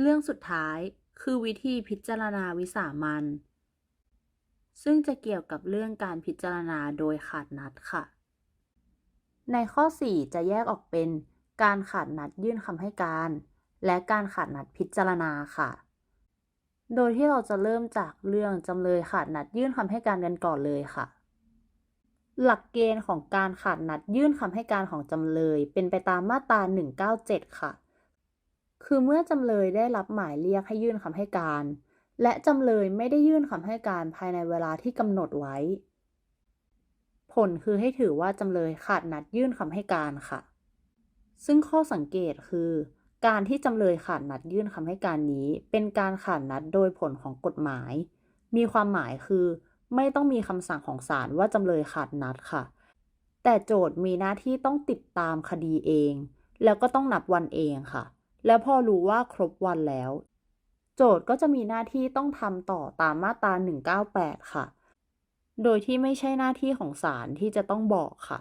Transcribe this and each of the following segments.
เรื่องสุดท้ายคือวิธีพิจารณาวิสามัญซึ่งจะเกี่ยวกับเรื่องการพิจารณาโดยขาดนัดค่ะ ในข้อ 4 จะแยกออกเป็นการขาดนัดยื่นคำให้การ และการขาดนัดพิจารณาค่ะ โดยที่เราจะเริ่มจากเรื่องจำเลยขาดนัดยื่นคำให้การกันก่อนเลยค่ะ หลักเกณฑ์ของการขาดนัดยื่นคำให้การของจำเลย เป็นไปตามมาตรา197 ค่ะ คือเมื่อจำเลยได้รับหมายเรียกให้ยื่นคำให้การ และจำเลยไม่ได้ยื่นคำให้การภายในเวลาที่กำหนดไว้ ผลคือให้ถือว่าจำเลยขาดนัดยื่นคำให้การค่ะ ซึ่งข้อสังเกตคือ การที่จำเลยขาดนัดยื่นคำให้การนี้ เป็นการขาดนัดโดยผลของกฎหมาย มีความหมายคือ ไม่ต้องมีคำสั่งของศาลว่าจำเลยขาดนัดค่ะ แต่โจทย์มีหน้าที่ต้องติดตามคดีเอง แล้วก็ต้องนับวันเองค่ะ แล้วพอรู้ว่าครบวันแล้ว โจทย์ก็จะมีหน้าที่ต้องทำต่อตามมาตรา 198 ค่ะ โดยที่ไม่ใช่หน้าที่ของศาลที่จะต้องบอกค่ะ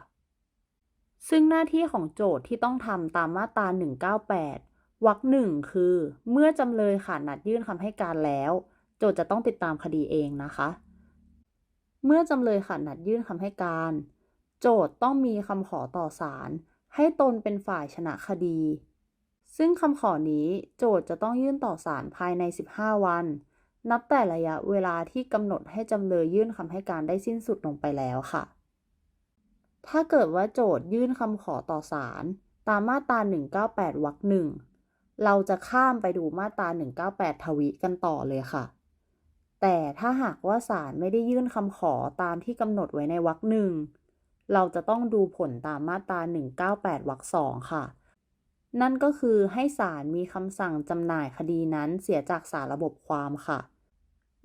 ซึ่งหน้าที่ของโจทย์ที่ต้องทำตามมาตรา 198 วรรคหนึ่งคือ เมื่อจำเลยขาดนัดยื่นคำให้การแล้ว โจทย์จะต้องติดตามคดีเองนะคะ เมื่อจำเลยขาดนัดยื่นคำให้การ โจทย์ต้องมีคำขอต่อศาลให้ตนเป็นฝ่ายชนะคดี ซึ่งคำขอนี้โจทย์จะต้องยื่นต่อศาลภายใน 15 วัน นับแต่ระยะเวลาที่กำหนดให้จำเลยยื่นคำให้การได้สิ้นสุดลงไปแล้วค่ะ ถ้าเกิดว่าโจทย์ยื่นคำขอต่อศาลตามมาตรา 198 วรรคหนึ่งเราจะข้ามไปดูมาตรา 198 ทวิกันต่อเลยค่ะ แต่ถ้าหากว่าศาลไม่ได้ยื่นคำขอตามที่กำหนดไว้ในวรรคหนึ่ง เราจะต้องดูผลตามมาตรา 198 วรรคสองค่ะ นั่นก็คือให้ศาลมีคำสั่งจำหน่ายคดีนั้นเสียจากสารระบบความค่ะ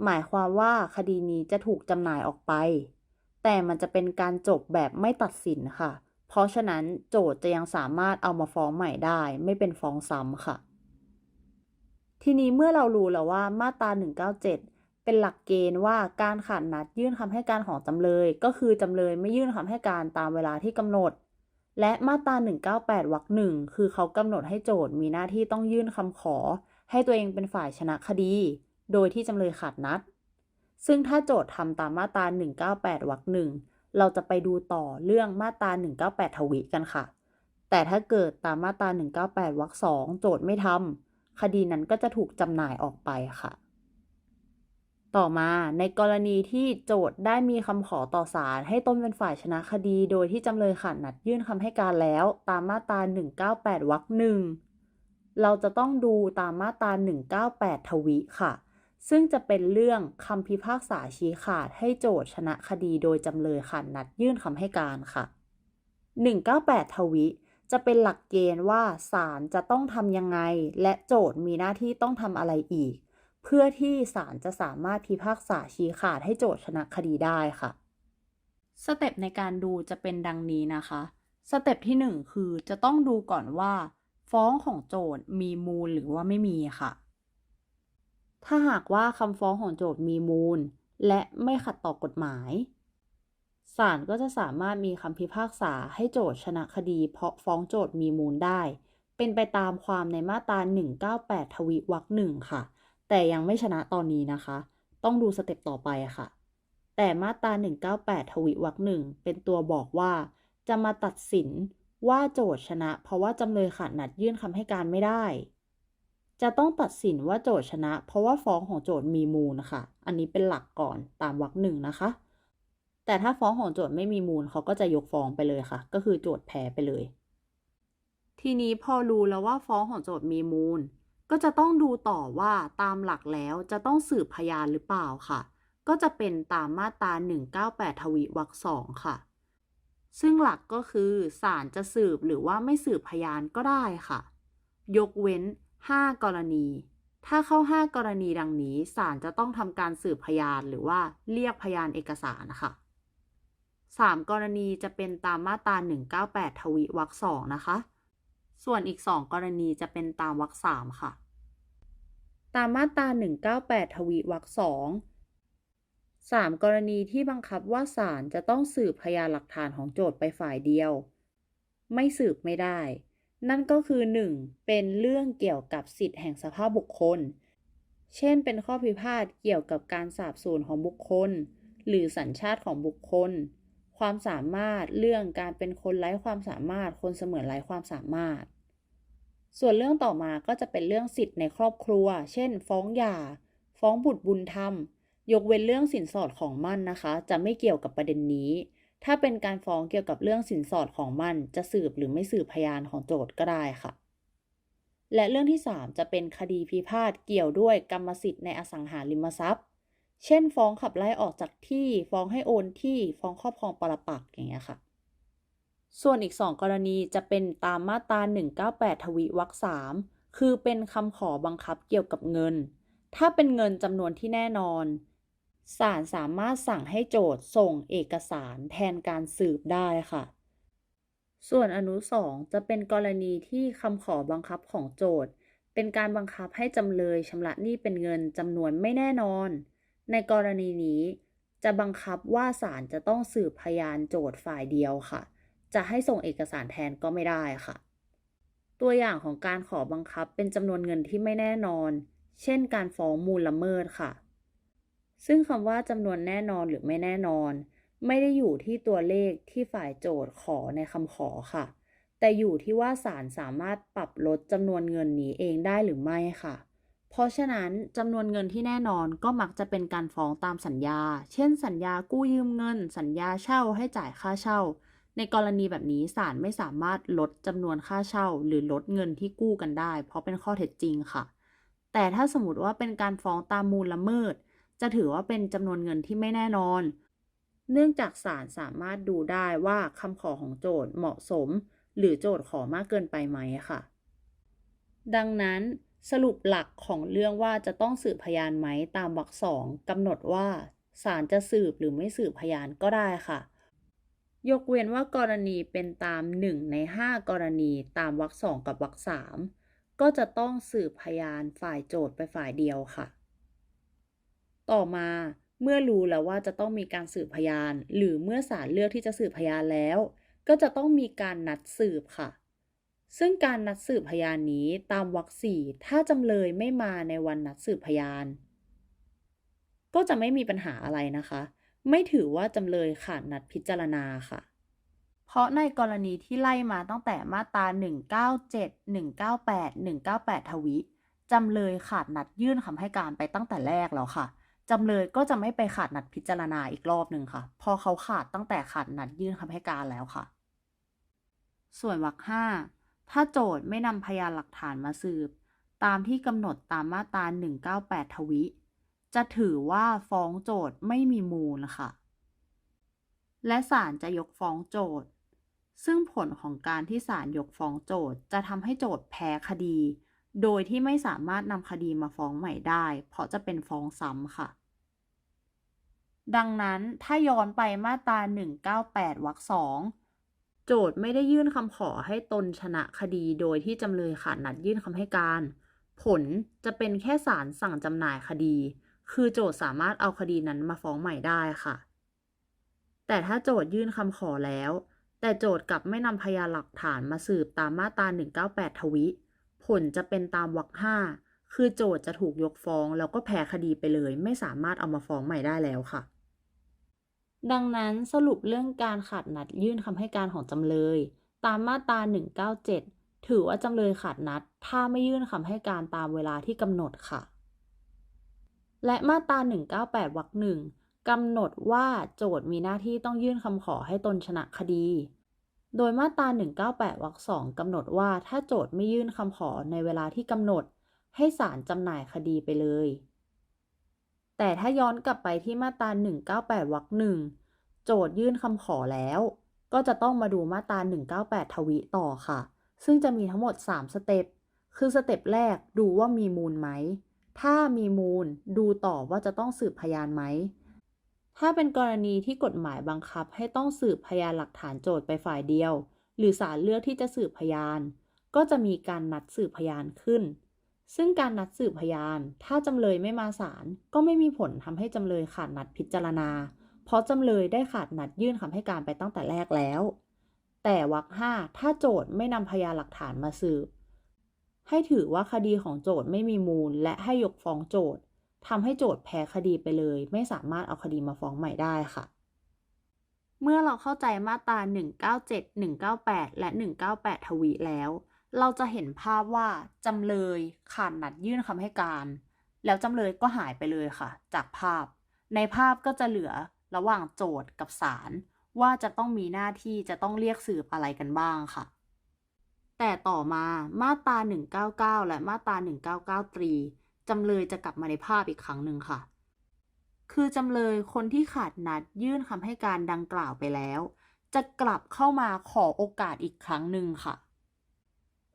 หมายความว่าคดีนี้จะถูกจำหน่ายออกไป แต่มันจะเป็นการจบแบบไม่ตัดสินค่ะ เพราะฉะนั้นโจทย์จะยังสามารถเอามาฟ้องใหม่ได้ ไม่เป็นฟ้องซ้ำค่ะ ทีนี้เมื่อเรารู้แล้วว่ามาตรา 197เป็นหลักเกณฑ์ว่าการขาดนัดยื่นคำให้การของจำเลย ก็คือจำเลยไม่ยื่นคำให้การตามเวลาที่กำหนด และมาตรา 198 วรรคหนึ่งคือเขากำหนดให้โจทย์มีหน้าที่ต้องยื่นคำขอ ให้ตัวเองเป็นฝ่ายชนะคดี โดยที่จำเลยขาดนัด ซึ่งถ้าโจทย์ทำตามมาตรา 198 วรรคหนึ่งเราจะไปดูต่อเรื่องมาตรา 198 ทวิกันค่ะ แต่ถ้าเกิดตามมาตรา 198 วรรคสองโจทย์ไม่ทำคดีนั้นก็จะถูกจำหน่ายออกไปค่ะ ต่อมาในกรณีที่โจทย์ได้มีคำขอต่อศาลให้ต้นเป็นฝ่ายชนะคดี โดยที่จำเลยขาดนัดยื่นคำให้การแล้ว ตามมาตรา 198วรรคหนึ่งเราจะต้องดูตามมาตรา 198 ทวิค่ะ ซึ่งจะเป็นเรื่องคำพิพากษาชี้ขาดให้โจทย์ชนะคดีโดยจำเลยขาดนัดยื่นคำให้การค่ะ 198 ทวิจะเป็นหลักเกณฑ์ว่าศาลจะต้องทำยังไง และโจทย์มีหน้าที่ต้องทำอะไรอีก เพื่อที่ศาลจะสามารถพิพากษาชี้ขาดให้โจทย์ชนะคดีได้ค่ะ สเต็ปในการดูจะเป็นดังนี้นะคะ สเต็ปที่ 1 คือจะต้องดูก่อนว่า ฟ้องของโจทย์มีมูลหรือว่าไม่มีค่ะ ถ้าหากว่าคำฟ้องของโจทย์มีมูล และไม่ขัดต่อกฎหมายศาลก็จะสามารถมีคำพิพากษาให้โจทย์ชนะคดี เพราะฟ้องโจทย์มีมูลได้ เป็นไปตามความในมาตรา198 ทวิวรรคหนึ่งค่ะ แต่ยังไม่ชนะตอนนี้นะคะ ต้องดูสเต็ปต่อไปค่ะ แต่มาตรา 198 ทวิวรรคหนึ่งเป็นตัวบอกว่า จะมาตัดสินว่าโจทย์ชนะ เพราะว่าจำเลยขาดนัดยื่นคำให้การไม่ได้ จะต้องตัดสินว่าโจทย์ชนะ เพราะว่าฟ้องของโจทย์มีมูลนะคะอันนี้เป็นหลักก่อนตามวรรคหนึ่งนะคะ แต่ถ้าฟ้องของโจทย์ไม่มีมูลเขาก็จะยกฟ้องไปเลยค่ะ ก็คือโจทย์แพ้ไปเลย ทีนี้พอรู้แล้วว่าฟ้องของโจทย์มีมูล ก็จะต้องดูต่อว่าตามหลักแล้วจะต้องสืบพยานหรือเปล่าค่ะ ก็จะเป็นตามมาตรา 198 ทวิวรรคสองค่ะ ซึ่งหลักก็คือศาลจะสืบหรือว่าไม่สืบพยานก็ได้ค่ะ ยกเว้น 5 กรณี ถ้าเข้า 5 กรณีดังนี้ศาลจะต้องทำการสืบพยานหรือว่าเรียกพยานเอกสารค่ะ 3 กรณีจะเป็นตามมาตรา 198 ทวิวรรคสองนะคะ ส่วนอีก 2 กรณีจะเป็นตามวรรคสามค่ะ ตามมาตรา 198 ทวิวรรคสองสามกรณีที่บังคับว่าศาลจะต้องสืบพยานหลักฐานของโจทย์ไปฝ่ายเดียว ไม่สืบไม่ได้ นั่นก็คือ 1. เป็นเรื่องเกี่ยวกับสิทธิแห่งสภาพบุคคล เช่น เป็นข้อพิพาทเกี่ยวกับการสาบสูญของบุคคล หรือสัญชาติของบุคคล ความสามารถเรื่องการเป็นคนไร้ความสามารถ คนเสมือนไร้ความสามารถ ส่วนเรื่องต่อมาก็จะเป็นเรื่องสิทธิ์ในครอบครัว เช่น ฟ้องหย่า ฟ้องบุตรบุญธรรม ยกเว้นเรื่องสินสอดของมั่นนะคะ จะไม่เกี่ยวกับประเด็นนี้ ถ้าเป็นการฟ้องเกี่ยวกับเรื่องสินสอดของมั่น จะสืบหรือไม่สืบพยานของโจทก์ก็ได้ค่ะ และเรื่องที่ 3 จะเป็นคดีพิพาทเกี่ยวด้วยกรรมสิทธิ์ในอสังหาริมทรัพย์ เช่น ฟ้องขับไล่ออกจากที่ ฟ้องให้โอนที่ ฟ้องครอบครองปรปักษ์อย่างเงี้ยค่ะ ส่วนอีก 2 กรณีจะเป็นตามมาตรา 198 ทวีวรรค3คือเป็นคำขอบังคับเกี่ยวกับเงิน ถ้าเป็นเงินจำนวนที่แน่นอนศาลสามารถสั่งให้โจทก์ส่งเอกสารแทนการสืบได้ค่ะ ส่วนอนุ2จะเป็นกรณีที่คำขอบังคับของโจทก์เป็นการบังคับให้จำเลยชำระหนี้เป็นเงินจำนวนไม่แน่นอน ในกรณีนี้จะบังคับว่าศาลจะต้องสืบพยานโจทก์ฝ่ายเดียวค่ะ จะให้ส่งเอกสารแทนก็ไม่ได้ค่ะ ตัวอย่างของการขอบังคับเป็นจำนวนเงินที่ไม่แน่นอน เช่น การฟ้องมูลละเมิดค่ะ ซึ่งคำว่าจำนวนแน่นอนหรือไม่แน่นอน ไม่ได้อยู่ที่ตัวเลขที่ฝ่ายโจทก์ขอในคำขอค่ะ แต่อยู่ที่ว่าศาลสามารถปรับลดจำนวนเงินนี้เองได้หรือไม่ค่ะ เพราะฉะนั้นจำนวนเงินที่แน่นอนก็มักจะเป็นการฟ้องตามสัญญา เช่น สัญญากู้ยืมเงิน สัญญาเช่าให้จ่ายค่าเช่า ในกรณีแบบนี้ศาลไม่สามารถลดจำนวนค่าเช่า หรือลดเงินที่กู้กันได้ เพราะเป็นข้อเท็จจริงค่ะ แต่ถ้าสมมติว่าเป็นการฟ้องตามมูลละเมิด จะถือว่าเป็นจำนวนเงินที่ไม่แน่นอน เนื่องจากศาลสามารถดูได้ว่าคำขอของโจทก์เหมาะสม หรือโจทก์ขอมากเกินไปไหมค่ะ ดังนั้น สรุปหลักของเรื่องว่าจะต้องสืบพยานไหมตามวรรคสองกำหนดว่าศาลจะสืบหรือไม่สืบพยานก็ได้ค่ะ ยกเว้นว่ากรณีเป็นตาม 1 ใน 5 กรณีตามวรรคสองกับวรรคสามก็จะต้องสืบพยานฝ่ายโจทก์ไปฝ่ายเดียวค่ะ ต่อมาเมื่อรู้แล้วว่าจะต้องมีการสืบพยาน หรือเมื่อศาลเลือกที่จะสืบพยานแล้ว ก็จะต้องมีการนัดสืบค่ะ ซึ่งการนัดสืบพยานนี้ตามวรรคสี่ถ้าจำเลยไม่มาในวันนัดสืบพยาน ก็จะไม่มีปัญหาอะไรนะคะ ไม่ถือว่าจำเลยขาดนัดพิจารณาค่ะ เพราะในกรณีที่ไล่มาตั้งแต่มาตรา197 198 198 ทวิจำเลยขาดนัดยื่นคำให้การไปตั้งแต่แรกแล้วค่ะจำเลยก็จะไม่ไปขาดนัดพิจารณาอีกรอบหนึ่งค่ะ พอเขาขาดตั้งแต่ขาดนัดยื่นคำให้การแล้วค่ะ ส่วนวรรคห้า ถ้าโจทก์ไม่นำพยานหลักฐานมาสืบ ตามที่กำหนดตามมาตรา 198 ทวิ จะถือว่าฟ้องโจทก์ไม่มีมูลค่ะ และศาลจะยกฟ้องโจทก์ซึ่งผลของการที่ศาลยกฟ้องโจทก์จะทำให้โจทก์แพ้คดี โดยที่ไม่สามารถนำคดีมาฟ้องใหม่ได้ เพราะจะเป็นฟ้องซ้ำค่ะ ดังนั้นถ้าย้อนไปมาตรา 198 วรรคสอง โจทก์ไม่ได้ยื่นคำขอให้ตนชนะคดีโดยที่จำเลยขาดนัดยื่นคำให้การ ผลจะเป็นแค่ศาลสั่งจำหน่ายคดี คือโจทก์สามารถเอาคดีนั้นมาฟ้องใหม่ได้ค่ะ แต่ถ้าโจทก์ยื่นคำขอแล้ว แต่โจทก์กลับไม่นำพยานหลักฐานมาสืบตามมาตรา 198 ทวิ ผลจะเป็นตามวรรคห้าคือโจทก์จะถูกยกฟ้องแล้วก็แพ้คดีไปเลย ไม่สามารถเอามาฟ้องใหม่ได้แล้วค่ะ ดังนั้นสรุปเรื่องการขาดนัดยื่นคำให้การของจำเลย ตามมาตรา 197 ถือว่าจำเลยขาดนัด ถ้าไม่ยื่นคำให้การตามเวลาที่กำหนดค่ะ และมาตรา 198 วรรคหนึ่งกำหนดว่าโจทก์มีหน้าที่ต้องยื่นคำขอให้ตนชนะคดี โดยมาตรา 198 วรรคสองกำหนดว่าถ้าโจทก์ไม่ยื่นคำขอในเวลาที่กำหนด ให้ศาลจำหน่ายคดีไปเลย แต่ถ้าย้อนกลับไปที่มาตรา198วรรคหนึ่งโจทยื่นคำขอแล้ว ก็จะต้องมาดูมาตรา198 ทวิต่อค่ะ ซึ่งจะมีทั้งหมด 3 สเต็ปคือสเต็ปแรกดูว่ามีมูลไหม ถ้ามีมูลดูต่อว่าจะต้องสืบพยานไหม ถ้าเป็นกรณีที่กฎหมายบังคับให้ต้องสืบพยานหลักฐานโจทก์ไปฝ่ายเดียว หรือศาลเลือกที่จะสืบพยาน ก็จะมีการนัดสืบพยานขึ้น ซึ่งการนัดสืบพยาน ถ้าจำเลยไม่มาศาลก็ไม่มีผลทำให้จำเลยขาดนัดพิจารณา เพราะจำเลยได้ขาดนัดยื่นคำให้การไปตั้งแต่แรกแล้ว แต่วรรคห้าถ้าโจทย์ไม่นำพยานหลักฐานมาสืบ ให้ถือว่าคดีของโจทย์ไม่มีมูล และให้ยกฟ้องโจทย์ทำให้โจทย์แพ้คดีไปเลย ไม่สามารถเอาคดีมาฟ้องใหม่ได้ค่ะ เมื่อเราเข้าใจมาตรา197 198 และ 198 ทวีแล้ว เราจะเห็นภาพว่าจำเลยขาดนัดยื่นคำให้การ แล้วจำเลยก็หายไปเลยค่ะ จากภาพ ในภาพก็จะเหลือระหว่างโจทย์กับศาลว่าจะต้องมีหน้าที่จะต้องเรียกสืบอะไรกันบ้างค่ะ แต่ต่อมามาตรา 199 และมาตรา 199 ตรีจำเลยจะกลับมาในภาพอีกครั้งหนึ่งค่ะ คือจำเลยคนที่ขาดนัดยื่นคำให้การดังกล่าวไปแล้ว จะกลับเข้ามาขอโอกาสอีกครั้งหนึ่งค่ะ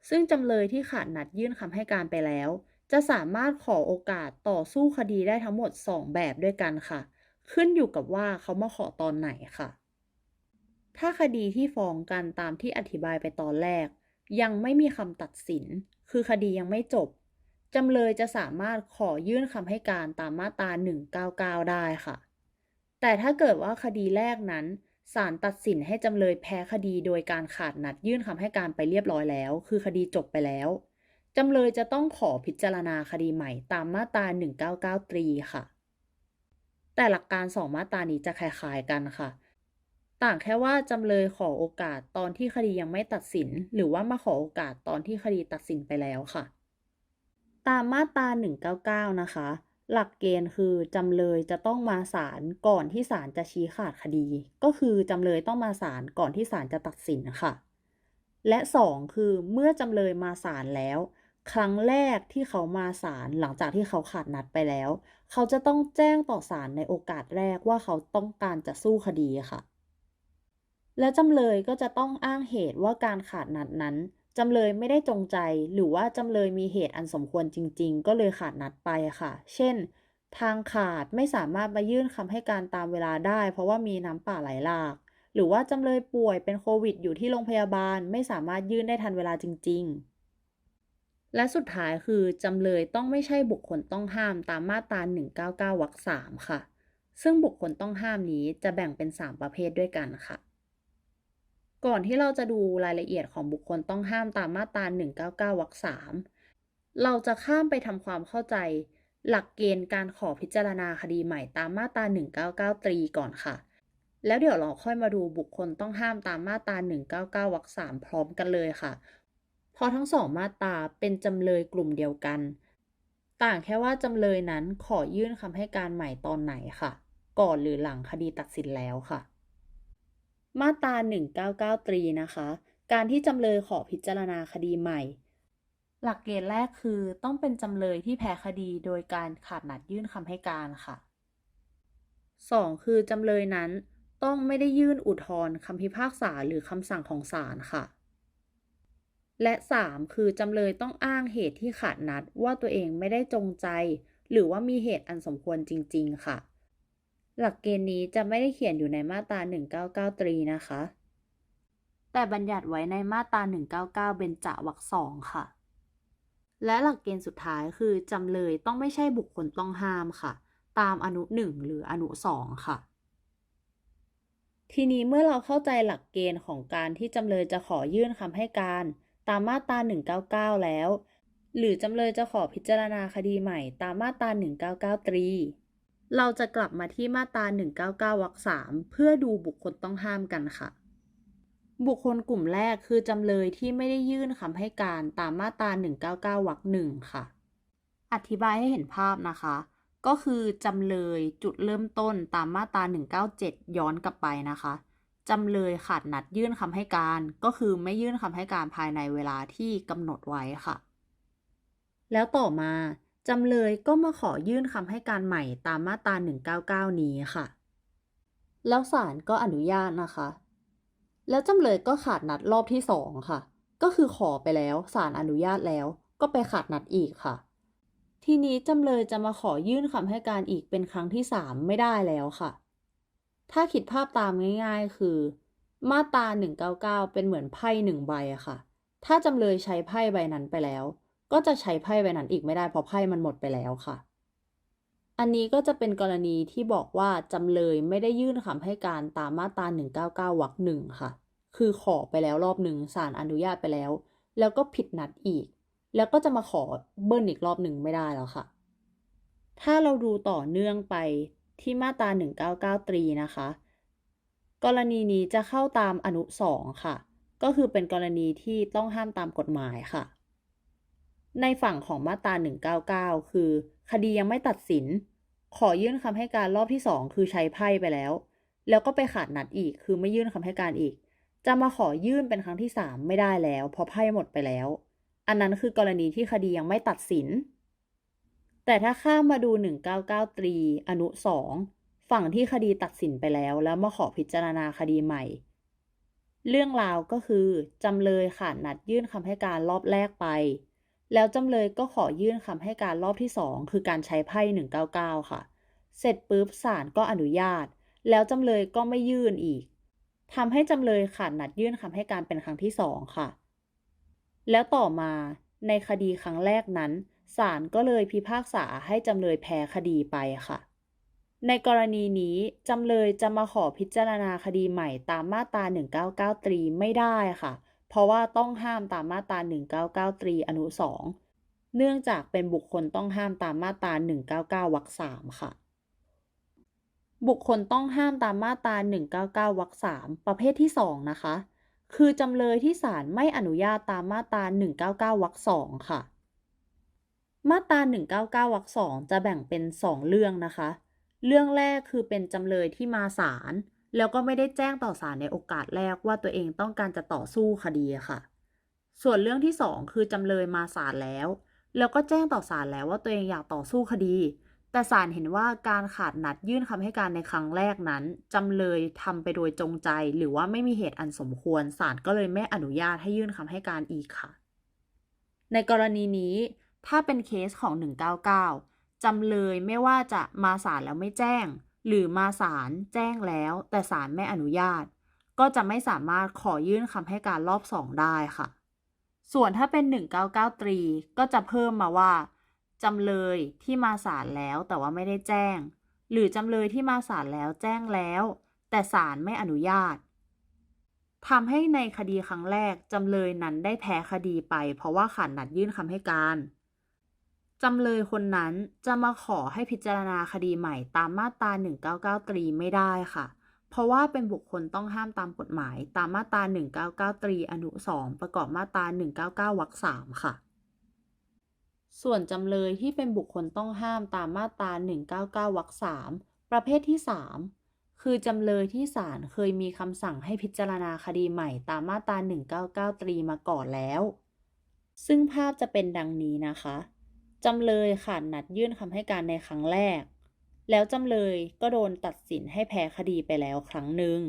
ซึ่งจำเลยที่ขาดนัดยื่นคำให้การไปแล้ว จะสามารถขอโอกาสต่อสู้คดีได้ทั้งหมด 2 แบบด้วยกันค่ะ ขึ้นอยู่กับว่าเขามาขอตอนไหนค่ะ ถ้าคดีที่ฟ้องกันตามที่อธิบายไปตอนแรก ยังไม่มีคำตัดสิน คือคดียังไม่จบจำเลยจะสามารถขอยื่นคำให้การตามมาตรา199 ได้ค่ะ แต่ถ้าเกิดว่าคดีแรกนั้น ศาลตัดสินให้จำเลยแพ้คดีโดยการขาดนัดยื่นคำให้การไปเรียบร้อยแล้ว คือคดีจบไปแล้ว จำเลยจะต้องขอพิจารณาคดีใหม่ตามมาตรา199ตรีค่ะ แต่หลักการสองมาตรานี้จะคล้ายๆกันค่ะ ต่างแค่ว่าจำเลยขอโอกาสตอนที่คดียังไม่ตัดสิน หรือว่ามาขอโอกาสตอนที่คดีตัดสินไปแล้วค่ะ ตามมาตรา199 นะคะ หลักเกณฑ์คือจำเลยจะต้องมาศาลก่อนที่ศาลจะชี้ขาดคดี ก็คือจำเลยต้องมาศาลก่อนที่ศาลจะตัดสินค่ะ และ 2 คือเมื่อจำเลยมาศาลแล้ว ครั้งแรกที่เขามาศาลหลังจากที่เขาขาดนัดไปแล้ว เขาจะต้องแจ้งต่อศาลในโอกาสแรกว่าเขาต้องการจะสู้คดีค่ะ และจำเลยก็จะต้องอ้างเหตุว่าการขาดนัดนั้น จำเลยไม่ได้จงใจ หรือว่าจำเลยมีเหตุอันสมควรจริง ๆ ก็เลยขาดนัดไปค่ะ เช่น ทางขาดไม่สามารถมายื่นคำให้การตามเวลาได้ เพราะว่ามีน้ำป่าไหลหลาก หรือว่าจำเลยป่วยเป็นโควิด อยู่ที่โรงพยาบาลไม่สามารถยื่นได้ทันเวลาจริง ๆและสุดท้ายคือ จำเลยต้องไม่ใช่บุคคลต้องห้ามตามมาตรา 199 วรรค 3 ค่ะ ซึ่งบุคคลต้องห้ามนี้จะแบ่งเป็น 3 ประเภทด้วยกันค่ะ ก่อนที่เราจะดูรายละเอียดของบุคคลต้องห้ามตามมาตรา 199 วรรค 3 เราจะข้ามไปทำความเข้าใจ หลักเกณฑ์การขอพิจารณาคดีใหม่ตามมาตรา 199 ตรีก่อนค่ะ แล้วเดี๋ยวเราค่อยมาดูบุคคลต้องห้ามตามมาตรา 199 วรรค 3 พร้อมกันเลยค่ะ เพราะทั้งสองมาตราเป็นจำเลยกลุ่มเดียวกัน ต่างแค่ว่าจำเลยนั้นขอยื่นคำให้การใหม่ตอนไหนค่ะ ก่อนหรือหลังคดีตัดสินแล้วค่ะ มาตรา 199 ตรีนะคะ การที่จำเลยขอพิจารณาคดีใหม่ หลักเกณฑ์แรกคือต้องเป็นจำเลยที่แพ้คดีโดยการขาดนัดยื่นคำให้การค่ะ 2. คือจำเลยนั้นต้องไม่ได้ยื่นอุทธรณ์คำพิพากษาหรือคำสั่งของศาลค่ะ และ 3. คือจำเลยต้องอ้างเหตุที่ขาดนัดว่าตัวเองไม่ได้จงใจ หรือว่ามีเหตุอันสมควรจริง ๆ ค่ะ หลักเกณฑ์นี้จะไม่ได้เขียนอยู่ในมาตรา 199 ตรีนะคะ แต่บัญญัติไว้ในมาตรา 199 เบญจวรรคสองค่ะ และหลักเกณฑ์สุดท้ายคือจำเลยต้องไม่ใช่บุคคลต้องห้ามค่ะ ตามอนุ 1 หรืออนุ 2 ค่ะ ทีนี้เมื่อเราเข้าใจหลักเกณฑ์ของการที่จำเลยจะขอยื่นคำให้การ ตามมาตรา 199 แล้ว หรือจำเลยจะขอพิจารณาคดีใหม่ ตามมาตรา 199 ตรี เราจะกลับมาที่มาตรา 199วรรค3เพื่อดูบุคคลต้องห้ามกันค่ะ บุคคลกลุ่มแรกคือจำเลยที่ไม่ได้ยื่นคำให้การตามมาตรา 199วรรค1ค่ะ อธิบายให้เห็นภาพนะคะ ก็คือจำเลยจุดเริ่มต้นตามมาตรา 197 ย้อนกลับไปนะคะจำเลยขาดนัดยื่นคำให้การ ก็คือไม่ยื่นคำให้การภายในเวลาที่กำหนดไว้ค่ะ แล้วต่อมา จำเลยก็มาขอยื่นคำให้การใหม่ตามมาตรา 199 นี้ค่ะ แล้วศาลก็อนุญาตนะคะ แล้วจำเลยก็ขาดนัดรอบที่สองค่ะ ก็คือขอไปแล้วศาลอนุญาตแล้ว ก็ไปขาดนัดอีกค่ะ ทีนี้จำเลยจะมาขอยื่นคำให้การอีกเป็นครั้งที่สามไม่ได้แล้วค่ะ ถ้าคิดภาพตามง่าย ๆ คือ มาตรา 199 เป็นเหมือนไพ่หนึ่งใบอะค่ะ ถ้าจำเลยใช้ไพ่ใบนั้นไปแล้ว ก็จะใช้ไพ่ใบนั้นอีกไม่ได้เพราะไพ่มันหมดไปแล้วค่ะ อันนี้ก็จะเป็นกรณีที่บอกว่าจำเลยไม่ได้ยื่นคำให้การตามมาตรา199วรรคหนึ่งค่ะ คือขอไปแล้วรอบหนึ่งศาลอนุญาตไปแล้ว แล้วก็ผิดนัดอีก แล้วก็จะมาขอเบิ้ลอีกรอบหนึ่งไม่ได้แล้วค่ะ ถ้าเราดูต่อเนื่องไปที่มาตรา199ตรีนะคะ กรณีนี้จะเข้าตามอนุ2ค่ะ ก็คือเป็นกรณีที่ต้องห้ามตามกฎหมายค่ะ ในฝั่งของมาตรา 199 คือ คดียังไม่ตัดสิน ขอยื่นคำให้การรอบที่ 2 คือใช้ไพ่ไปแล้ว แล้วก็ไปขาดนัดอีก คือไม่ยื่นคำให้การอีก จะมาขอยื่นเป็นครั้งที่ 3 ไม่ได้แล้ว เพราะไพ่หมดไปแล้ว อันนั้นคือกรณีที่คดียังไม่ตัดสิน แต่ถ้าข้ามมาดู 199 ตรี อนุ 2 ฝั่งที่คดีตัดสินไปแล้ว แล้วมาขอพิจารณาคดีใหม่ เรื่องราวก็คือจำเลยขาดนัดยื่นคำให้การรอบแรกไป แล้วจำเลยก็ขอยื่นคำให้การรอบที่ 2 คือการใช้ไพ่199 ค่ะ เสร็จปุ๊บศาลก็อนุญาต แล้วจำเลยก็ไม่ยื่นอีกทำให้จำเลยขาดนัดยื่นคำให้การเป็นครั้งที่ 2 ค่ะ แล้วต่อมาในคดีครั้งแรกนั้นศาลก็เลยพิพากษาให้จำเลยแพ้คดีไปค่ะ ในกรณีนี้จำเลยจะมาขอพิจารณาคดีใหม่ตามมาตรา199ตรีไม่ได้ค่ะ เพราะว่าต้องห้ามตามมาตรา 199ตรีอนุ 2 เนื่องจากเป็นบุคคลต้องห้ามตามมาตรา 199 วรรค 3 ค่ะ บุคคลต้องห้ามตามมาตรา 199 วรรค 3 ประเภทที่ 2 นะคะ คือจำเลยที่ศาลไม่อนุญาตตามมาตรา 199 วรรค 2 ค่ะ มาตรา 199 วรรค 2 จะแบ่งเป็น 2 เรื่องนะคะ เรื่องแรกคือเป็นจำเลยที่มาศาล แล้วก็ไม่ได้แจ้งต่อศาลในโอกาสแรกว่าตัวเองต้องการจะต่อสู้คดีค่ะ ส่วนเรื่องที่ 2 คือจำเลยมาศาลแล้ว แล้วก็แจ้งต่อศาลแล้วว่าตัวเองอยากต่อสู้คดี แต่ศาลเห็นว่าการขาดนัดยื่นคำให้การในครั้งแรกนั้นจำเลยทำไปโดยจงใจ หรือว่าไม่มีเหตุอันสมควรศาลก็เลยไม่อนุญาตให้ยื่นคำให้การอีกค่ะ ในกรณีนี้ ถ้าเป็นเคสของ 199จำเลยไม่ว่าจะมาศาลแล้วไม่แจ้ง หรือมาศาลแจ้งแล้วแต่ศาลไม่อนุญาต ก็จะไม่สามารถขอยื่นคำให้การรอบ2ได้ค่ะ ส่วนถ้าเป็น 199ตรีก็จะเพิ่มมาว่าจำเลยที่มาศาลแล้วแต่ว่าไม่ได้แจ้ง หรือจำเลยที่มาศาลแล้วแจ้งแล้ว แต่ศาลไม่อนุญาตทำให้ในคดีครั้งแรกจำเลยนั้นได้แพ้คดีไป เพราะว่าขาดนัดยื่นคำให้การ จำเลยคนนั้นจะมาขอให้พิจารณาคดีใหม่ตามมาตรา 199ตรีไม่ได้ค่ะ เพราะว่าเป็นบุคคลต้องห้ามตามกฎหมายตามมาตรา 199ตรีอนุ 2 ประกอบมาตรา 199วรรค3ค่ะ ส่วนจำเลยที่เป็นบุคคลต้องห้ามตามมาตรา 199วรรค3ประเภทที่ 3 คือจำเลยที่ศาลเคยมีคำสั่งให้พิจารณาคดีใหม่ตามมาตรา 199ตรีมาก่อนแล้ว ซึ่งภาพจะเป็นดังนี้นะคะ จำเลยขาดนัดยื่นคำให้การในครั้งแรก แล้วจำเลยก็โดนตัดสินให้แพ้คดีไปแล้วครั้งหนึ่ง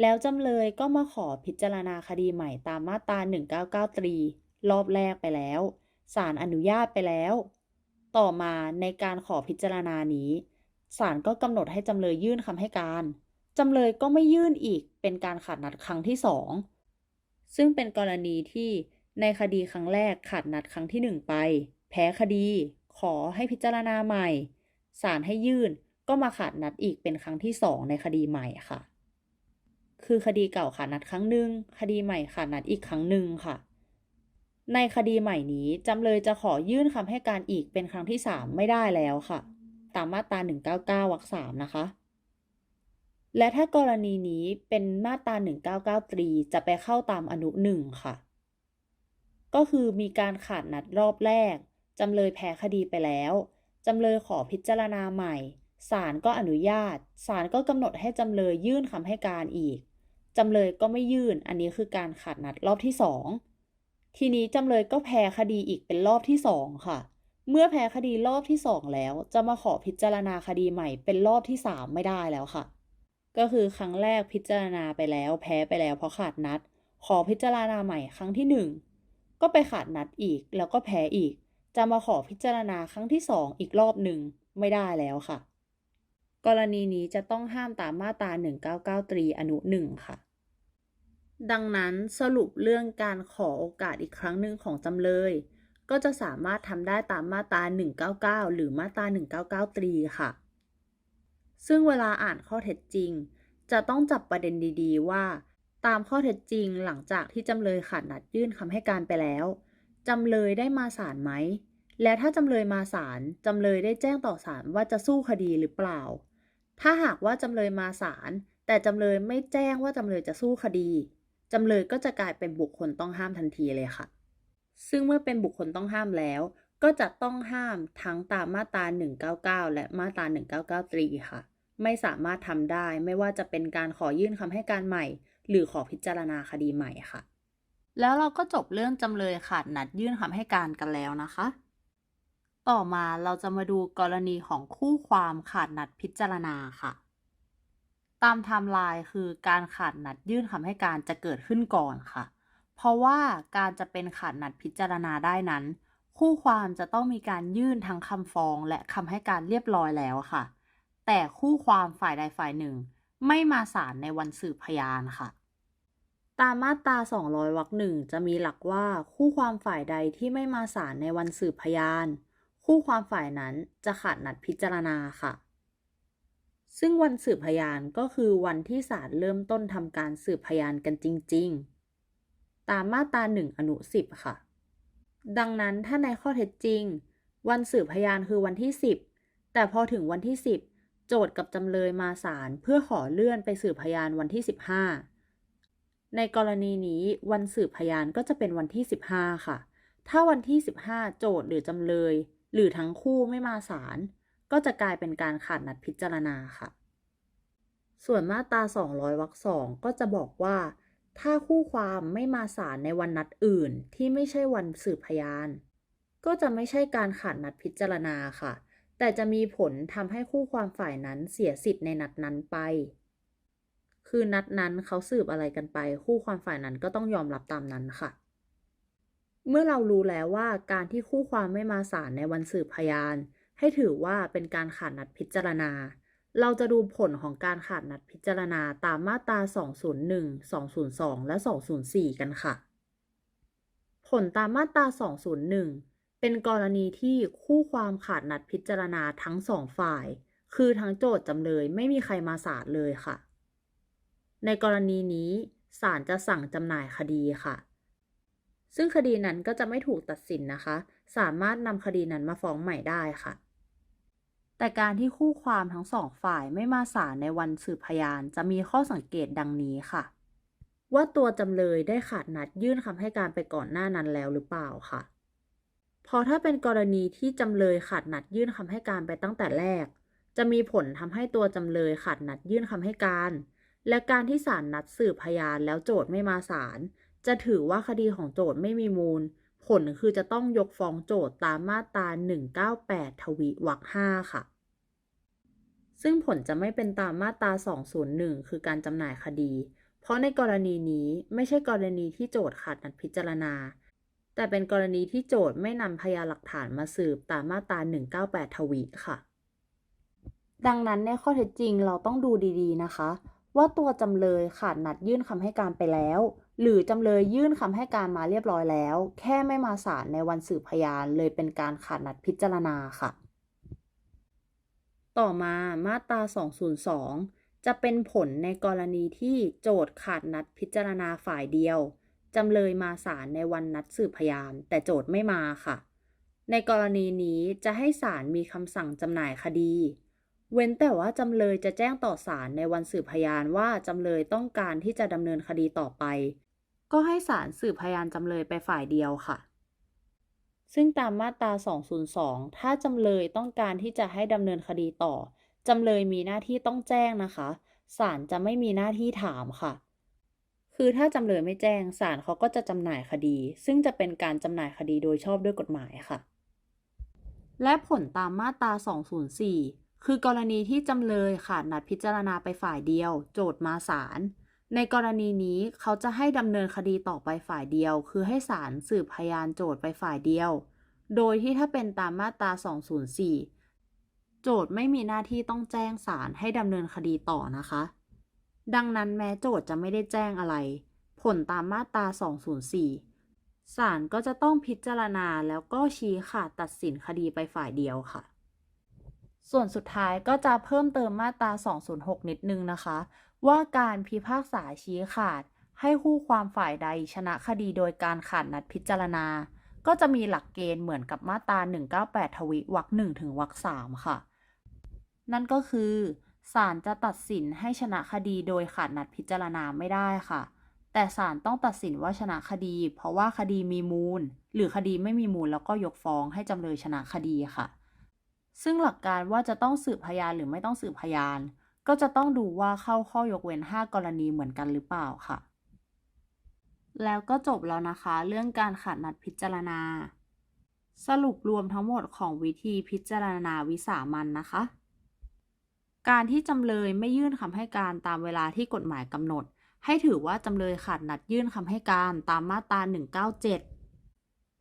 แล้วจำเลยก็มาขอพิจารณาคดีใหม่ตามมาตรา199ตรีรอบแรกไปแล้วศาลอนุญาตไปแล้ว ต่อมาในการขอพิจารณานี้ศาลก็กำหนดให้จำเลยยื่นคำให้การ จำเลยก็ไม่ยื่นอีกเป็นการขาดนัดครั้งที่สองซึ่งเป็นกรณีที่ในคดีครั้งแรกขาดนัดครั้งที่หนึ่งไป แพ้คดี ขอให้พิจารณาใหม่ ศาลให้ยื่น ก็มาขาดนัดอีกเป็นครั้งที่สองในคดีใหม่ค่ะ คือคดีเก่าขาดนัดครั้งหนึ่ง คดีใหม่ขาดนัดอีกครั้งหนึ่งค่ะ ในคดีใหม่นี้จำเลยจะขอยื่นคำให้การอีกเป็นครั้งที่สามไม่ได้แล้วค่ะ ตามมาตรา199วรรคสามนะคะ และถ้ากรณีนี้เป็นมาตรา199ตรีจะไปเข้าตามอนุหนึ่งค่ะก็คือมีการขาดนัดรอบแรก จำเลยแพ้คดีไปแล้ว จำเลยขอพิจารณาใหม่ ศาลก็อนุญาต ศาลก็กำหนดให้จำเลยยื่นคำให้การอีก จำเลยก็ไม่ยื่น อันนี้คือการขาดนัดรอบที่สองทีนี้จำเลยก็แพ้คดีอีกเป็นรอบที่สองค่ะ เมื่อแพ้คดีรอบที่สองแล้ว จะมาขอพิจารณาคดีใหม่ เป็นรอบที่สามไม่ได้แล้วค่ะ ก็คือครั้งแรกพิจารณาไปแล้ว แพ้ไปแล้วเพราะขาดนัด ขอพิจารณาใหม่ครั้งที่หนึ่งก็ไปขาดนัดอีกแล้วก็แพ้อีก จะมาขอพิจารณาครั้งที่สองอีกรอบหนึ่งไม่ได้แล้วค่ะ กรณีนี้จะต้องห้ามตามมาตรา 199ตรีอนุหนึ่งค่ะ ดังนั้นสรุปเรื่องการขอโอกาสอีกครั้งหนึ่งของจำเลย ก็จะสามารถทำได้ตามมาตรา 199 หรือมาตรา 199ตรีค่ะ ซึ่งเวลาอ่านข้อเท็จจริง จะต้องจับประเด็นดี ๆ ว่า ตามข้อเท็จจริงหลังจากที่จำเลยขาดนัดยื่นคำให้การไปแล้ว จำเลยได้มาศาลไหม และถ้าจำเลยมาศาลจำเลยได้แจ้งต่อศาลว่าจะสู้คดีหรือเปล่า ถ้าหากว่าจำเลยมาศาลแต่จำเลยไม่แจ้งว่าจำเลยจะสู้คดีจำเลยก็จะกลายเป็นบุคคลต้องห้ามทันทีเลยค่ะ ซึ่งเมื่อเป็นบุคคลต้องห้ามแล้ว ก็จะต้องห้ามทั้งตามมาตรา 199 และมาตรา 199ตรีค่ะ ไม่สามารถทำได้ไม่ว่าจะเป็นการขอยื่นคำให้การใหม่ หรือขอพิจารณาคดีใหม่ค่ะ แล้วเราก็จบเรื่องจำเลยขาดนัดยื่นคำให้การกันแล้วนะคะ ต่อมาเราจะมาดูกรณีของคู่ความขาดนัดพิจารณาค่ะ ตามไทม์ไลน์คือการขาดนัดยื่นคำให้การจะเกิดขึ้นก่อนค่ะ เพราะว่าการจะเป็นขาดนัดพิจารณาได้นั้น คู่ความจะต้องมีการยื่นทั้งคำฟ้องและคำให้การเรียบร้อยแล้วค่ะ แต่คู่ความฝ่ายใดฝ่ายหนึ่ง ไม่มาศาลในวันสืบพยานค่ะ ตามมาตรา 200 วรรคหนึ่งจะมีหลักว่าคู่ความฝ่ายใดที่ไม่มาศาลในวันสืบพยาน คู่ความฝ่ายนั้นจะขาดนัดพิจารณาค่ะ ซึ่งวันสืบพยานก็คือวันที่ศาลเริ่มต้นทำการสืบพยานกันจริง ๆ ตามมาตรา1อนุ10 ค่ะ ดังนั้นถ้าในข้อเท็จจริง วันสืบพยานคือวันที่ 10 แต่พอถึงวันที่ 10 โจทก์กับจำเลยมาศาลเพื่อขอเลื่อนไปสืบพยานวันที่ 15 ในกรณีนี้วันสืบพยานก็จะเป็นวันที่ 15 ค่ะ ถ้าวันที่ 15 โจทก์หรือจำเลย หรือทั้งคู่ไม่มาศาลก็จะกลายเป็นการขาดนัดพิจารณาค่ะ ส่วนมาตรา 200วรรคสองก็จะบอกว่า ถ้าคู่ความไม่มาศาลในวันนัดอื่นที่ไม่ใช่วันสืบพยาน ก็จะไม่ใช่การขาดนัดพิจารณาค่ะ แต่จะมีผลทำให้คู่ความฝ่ายนั้นเสียสิทธิ์ในนัดนั้นไป คือนัดนั้นเขาสืบอะไรกันไป คู่ความฝ่ายนั้นก็ต้องยอมรับตามนั้นค่ะ เมื่อเรารู้แล้วว่าการที่คู่ความไม่มาศาลในวันสืบพยาน ให้ถือว่าเป็นการขาดนัดพิจารณา เราจะดูผลของการขาดนัดพิจารณาตามมาตรา 201 202 และ 204 กันค่ะ ผลตามมาตรา 201 เป็นกรณีที่คู่ความขาดนัดพิจารณาทั้งสองฝ่าย คือทั้งโจทย์จำเลยไม่มีใครมาศาลเลยค่ะ ในกรณีนี้ศาลจะสั่งจำหน่ายคดีค่ะ ซึ่งคดีนั้นก็จะไม่ถูกตัดสินนะคะ สามารถนำคดีนั้นมาฟ้องใหม่ได้ค่ะ แต่การที่คู่ความทั้งสองฝ่ายไม่มาศาลในวันสืบพยานจะมีข้อสังเกตดังนี้ค่ะ ว่าตัวจำเลยได้ขาดนัดยื่นคำให้การไปก่อนหน้านั้นแล้วหรือเปล่าค่ะพราะถ้าเป็นกรณีที่จำเลยขาดนัดยื่นคำให้การไปตั้งแต่แรก จะมีผลทำให้ตัวจำเลยขาดนัดยื่นคำให้การ และการที่ศาลนัดสืบพยานแล้วโจทย์ไม่มาศาลจะถือว่าคดีของโจทย์ไม่มีมูล ผลคือจะต้องยกฟ้องโจทย์ตามมาตรา 198 ทวีวรรค5ค่ะ ซึ่งผลจะไม่เป็นตามมาตรา 201 คือการจำหน่ายคดี เพราะในกรณีนี้ไม่ใช่กรณีที่โจทย์ขาดนัดพิจารณา แต่เป็นกรณีที่โจทย์ไม่นำพยานหลักฐานมาสืบตามมาตรา 198 ทวีค่ะ ดังนั้นในข้อเท็จจริงเราต้องดูดีๆนะคะ ว่าตัวจำเลยขาดนัดยื่นคำให้การไปแล้ว หรือจำเลยยื่นคำให้การมาเรียบร้อยแล้ว แค่ไม่มาศาลในวันสืบพยานเลยเป็นการขาดนัดพิจารณาค่ะ ต่อมามาตรา 202 จะเป็นผลในกรณีที่โจทย์ขาดนัดพิจารณาฝ่ายเดียวจำเลยมาศาลในวันนัดสืบพยาน แต่โจทย์ไม่มาค่ะ ในกรณีนี้จะให้ศาลมีคำสั่งจำหน่ายคดี เว้นแต่ว่าจำเลยจะแจ้งต่อศาลในวันสืบพยานว่าจำเลยต้องการที่จะดำเนินคดีต่อไป ก็ให้ศาลสืบพยานจำเลยไปฝ่ายเดียวค่ะ ซึ่งตามมาตรา 202 ถ้าจำเลยต้องการที่จะให้ดำเนินคดีต่อ จำเลยมีหน้าที่ต้องแจ้งนะคะศาลจะไม่มีหน้าที่ถามค่ะ คือถ้าจำเลยไม่แจ้งศาลเขาก็จะจำหน่ายคดี ซึ่งจะเป็นการจำหน่ายคดีโดยชอบด้วยกฎหมายค่ะ และผลตามมาตรา 204 คือกรณีที่จำเลยขาดนัดพิจารณาไปฝ่ายเดียว โจทมาศาลในกรณีนี้เขาจะให้ดำเนินคดีต่อไปฝ่ายเดียว คือให้ศาลสืบพยานโจทไปฝ่ายเดียว โดยที่ถ้าเป็นตามมาตรา 204 โจทย์ไม่มีหน้าที่ต้องแจ้งศาลให้ดำเนินคดีต่อนะคะ ดังนั้นแม้โจทจะไม่ได้แจ้งอะไร ผลตามมาตรา 204 ศาลก็จะต้องพิจารณาแล้วก็ชี้ขาดตัดสินคดีไปฝ่ายเดียวค่ะ ส่วนสุดท้ายก็จะเพิ่มเติมมาตรา 206 นิดนึงนะคะ ว่าการพิพากษาชี้ขาด ให้คู่ความฝ่ายใดชนะคดีโดยการขาดนัดพิจารณา ก็จะมีหลักเกณฑ์เหมือนกับมาตรา 198 ทวิวรรคหนึ่งถึงวรรคสามค่ะ นั่นก็คือศาลจะตัดสินให้ชนะคดีโดยขาดนัดพิจารณาไม่ได้ค่ะ แต่ศาลต้องตัดสินว่าชนะคดี เพราะว่าคดีมีมูล หรือคดีไม่มีมูลแล้วก็ยกฟ้องให้จำเลยชนะคดีค่ะ ซึ่งหลักการว่าจะต้องสืบพยานหรือไม่ต้องสืบพยาน ก็จะต้องดูว่าเข้าข้อยกเว้น 5 กรณีเหมือนกันหรือเปล่าค่ะ แล้วก็จบแล้วนะคะ เรื่องการขาดนัดพิจารณา สรุปรวมทั้งหมดของวิธีพิจารณาวิสามันนะคะ การที่จำเลยไม่ยื่นคำให้การตามเวลาที่กฎหมายกำหนด ให้ถือว่าจำเลยขาดนัดยื่นคำให้การตามมาตรา197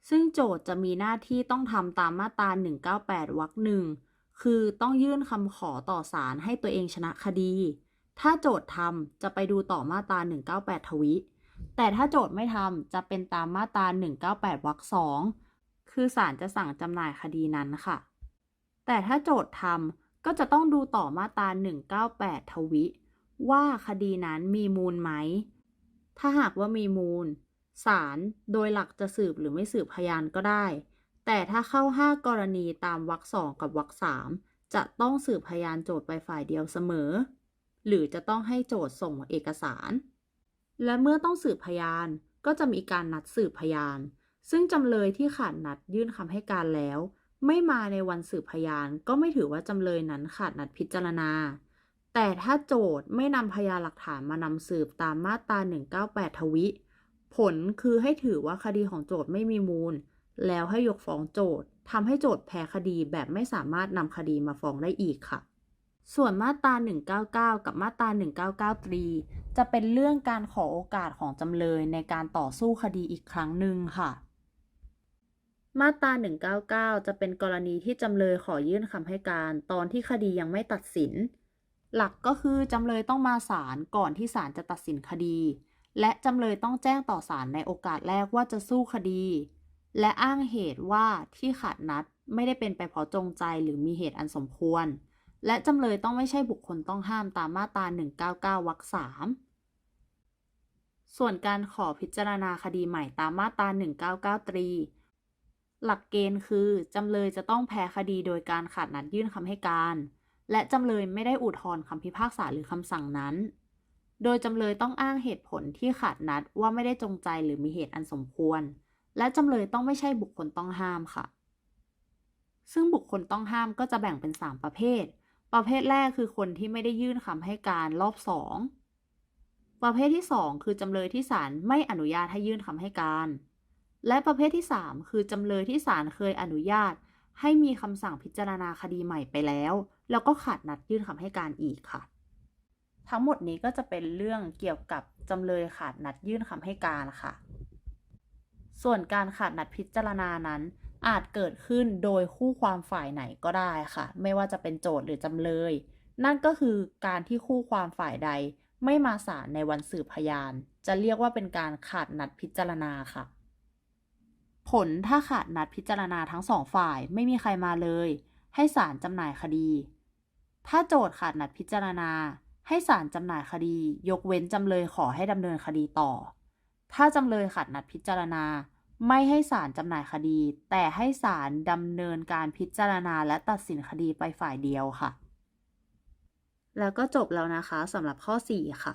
ซึ่งโจทย์จะมีหน้าที่ต้องทำตามมาตรา 198 วรรคหนึ่ง คือต้องยื่นคำขอต่อศาลให้ตัวเองชนะคดี ถ้าโจทย์ทำจะไปดูต่อมาตรา 198 ทวิ แต่ถ้าโจทย์ไม่ทำจะเป็นตามมาตรา 198 วรรคสอง คือศาลจะสั่งจำหน่ายคดีนั้นค่ะ แต่ถ้าโจทย์ทำก็จะต้องดูต่อมาตรา 198 ทวิ ว่าคดีนั้นมีมูลไหม ถ้าหากว่ามีมูล ศาลโดยหลักจะสืบหรือไม่สืบพยานก็ได้ แต่ถ้าเข้า 5 กรณีตามวรรคสองกับวรรคสามจะต้องสืบพยานโจทย์ไปฝ่ายเดียวเสมอ หรือจะต้องให้โจทย์ส่งเอกสาร และเมื่อต้องสืบพยานก็จะมีการนัดสืบพยาน ซึ่งจำเลยที่ขาดนัดยื่นคำให้การแล้ว ไม่มาในวันสืบพยานก็ไม่ถือว่าจำเลยนั้นขาดนัดพิจารณา แต่ถ้าโจทย์ไม่นำพยานหลักฐานมานำสืบตามมาตรา 198 ทวิ ผลคือให้ถือว่าคดีของโจทย์ไม่มีมูล แล้วให้ยกฟ้องโจทย์ทำให้โจทย์แพ้คดีแบบไม่สามารถนำคดีมาฟ้องได้อีกค่ะ ส่วนมาตรา 199 กับมาตรา 199ตรี จะเป็นเรื่องการขอโอกาสของจำเลยในการต่อสู้คดีอีกครั้งหนึ่งค่ะมาตรา 199 จะเป็นกรณีที่จำเลยขอยื่นคำให้การตอนที่คดียังไม่ตัดสิน หลักก็คือจำเลยต้องมาศาลก่อนที่ศาลจะตัดสินคดี และจำเลยต้องแจ้งต่อศาลในโอกาสแรกว่าจะสู้คดี และอ้างเหตุว่าที่ขาดนัดไม่ได้เป็นไปเพราะจงใจหรือมีเหตุอันสมควร และจำเลยต้องไม่ใช่บุคคลต้องห้ามตามมาตรา 199 วรรค3ส่วนการขอพิจารณาคดีใหม่ตามมาตรา 199 ตรี หลักเกณฑ์คือ จำเลยจะต้องแพ้คดีโดยการขาดนัดยื่นคำให้การ และจำเลยไม่ได้อุทธรณ์คำพิพากษาหรือคำสั่งนั้น โดยจำเลยต้องอ้างเหตุผลที่ขาดนัดว่าไม่ได้จงใจหรือมีเหตุอันสมควร และจำเลยต้องไม่ใช่บุคคลต้องห้ามค่ะ ซึ่งบุคคลต้องห้ามก็จะแบ่งเป็น 3 ประเภท ประเภทแรกคือคนที่ไม่ได้ยื่นคำให้การรอบ 2 ประเภทที่ 2 คือจำเลยที่ศาลไม่อนุญาตให้ยื่นคำให้การ และประเภทที่ 3 คือจำเลยที่ศาลเคยอนุญาต ให้มีคำสั่งพิจารณาคดีใหม่ไปแล้ว แล้วก็ขาดนัดยื่นคำให้การอีกค่ะ ทั้งหมดนี้ก็จะเป็นเรื่องเกี่ยวกับจำเลยขาดนัดยื่นคำให้การค่ะ ส่วนการขาดนัดพิจารณานั้น อาจเกิดขึ้นโดยคู่ความฝ่ายไหนก็ได้ค่ะ ไม่ว่าจะเป็นโจทย์หรือจำเลย นั่นก็คือการที่คู่ความฝ่ายใดไม่มาศาลในวันสืบพยาน จะเรียกว่าเป็นการขาดนัดพิจารณาค่ะ ผลถ้าขาดนัดพิจารณาทั้งสองฝ่ายไม่มีใครมาเลย ให้ศาลจำหน่ายคดี ถ้าโจทย์ขาดนัดพิจารณา ให้ศาลจำหน่ายคดี ยกเว้นจำเลยขอให้ดำเนินคดีต่อ ถ้าจำเลยขาดนัดพิจารณา ไม่ให้ศาลจำหน่ายคดี แต่ให้ศาลดำเนินการพิจารณาและตัดสินคดีไปฝ่ายเดียวค่ะ แล้วก็จบแล้วนะคะสำหรับข้อ 4 ค่ะ